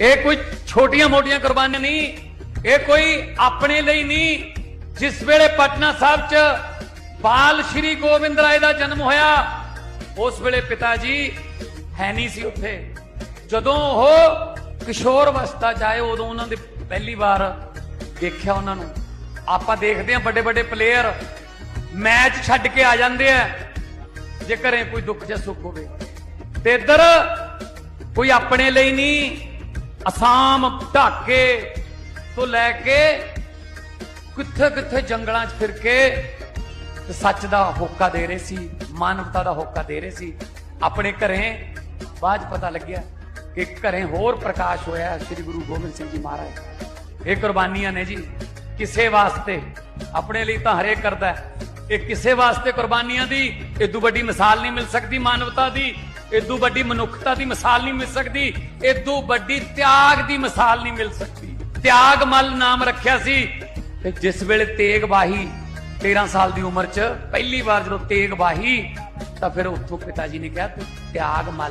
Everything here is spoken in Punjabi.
ਇਹ ਕੋਈ ਛੋਟੀਆਂ-ਮੋਟੀਆਂ ਕੁਰਬਾਨੀਆਂ ਨਹੀਂ, ਇਹ ਕੋਈ ਆਪਣੇ ਲਈ ਨਹੀਂ, ਜਿਸ ਵੇਲੇ ਪਟਨਾ ਸਾਹਿਬ 'ਚ ਬਾਲ ਸ਼੍ਰੀ ਗੋਬਿੰਦ ਰਾਏ ਦਾ ਜਨਮ ਹੋਇਆ, ਉਸ ਵੇਲੇ ਪਿਤਾ ਜੀ ਹੈ ਨਹੀਂ ਸੀ ਉੱਥੇ। ਜਦੋਂ ਉਹ ਕਿਸ਼ੋਰ ਅਵਸਥਾ ਜਾਏ ਉਦੋਂ ਉਹਨਾਂ ਦੇ ਪਹਿਲੀ ਵਾਰ ਦੇਖਿਆ ਉਹਨਾਂ ਨੂੰ। ਆਪਾਂ ਦੇਖਦੇ ਹਾਂ ਵੱਡੇ ਵੱਡੇ ਪਲੇਅਰ ਮੈਚ ਛੱਡ ਕੇ ਆ ਜਾਂਦੇ ਆ, ਜੇ ਘਰੇ ਕੋਈ ਦੁੱਖ ਜਾਂ ਸੁੱਖ ਹੋਵੇ। ਤੇ ਇੱਧਰ ਕੋਈ ਆਪਣੇ ਲਈ ਨਹੀਂ ਅਸਾਮ ਢਾਕੇ ਤੋਂ ਲੈ ਕੇ ਕਿੱਥੇ ਕਿੱਥੇ ਜੰਗਲਾਂ 'ਚ ਫਿਰ ਕੇ ਤੇ ਸੱਚ ਦਾ ਹੋਕਾ ਦੇ ਰਹੇ ਸੀ, ਮਾਨਵਤਾ ਦਾ ਹੋਕਾ ਦੇ ਰਹੇ ਸੀ। ਆਪਣੇ ਘਰੇ ਬਾਅਦ ਪਤਾ ਲੱਗਿਆ ਕਿ ਘਰੇ ਹੋਰ ਪ੍ਰਕਾਸ਼ ਹੋਇਆ ਸ੍ਰੀ ਗੁਰੂ ਗੋਬਿੰਦ ਸਿੰਘ ਜੀ ਮਹਾਰਾਜ। ਇਹ ਕੁਰਬਾਨੀਆਂ ਨੇ ਜੀ, ਕਿਸੇ ਵਾਸਤੇ ਆਪਣੇ ਲਈ ਤਾਂ ਹਰੇਕ ਕਰਦਾ ਇਹ ਕਿਸੇ ਵਾਸਤੇ ਕੁਰਬਾਨੀਆਂ ਦੀ, ਇਹ ਤੋਂ ਵੱਡੀ ਮਿਸਾਲ ਨਹੀਂ ਮਿਲ ਸਕਦੀ ਮਾਨਵਤਾ ਦੀ। ਇਦੋਂ ਵੱਡੀ ਮਨੁੱਖਤਾ ਦੀ ਮਿਸਾਲ ਨਹੀਂ ਮਿਲ ਸਕਦੀ ਇਦੋਂ ਵੱਡੀ ਤਿਆਗ ਦੀ ਮਿਸਾਲ ਨਹੀਂ ਮਿਲ ਸਕਦੀ। ਤਿਆਗ ਮਲ ਨਾਮ ਰੱਖਿਆ ਸੀ ਤੇ ਜਿਸ ਵੇਲੇ ਤੇਗ ਬਾਹੀ 13 ਸਾਲ ਦੀ ਉਮਰ 'ਚ ਪਹਿਲੀ ਵਾਰ ਜਦੋਂ ਤੇਗ ਬਾਹੀ ਤਾਂ ਫਿਰ ਉੱਥੋਂ ਪਿਤਾ ਜੀ ਨੇ ਕਿਹਾ, ਤੂੰ ਤਿਆਗ ਮਲ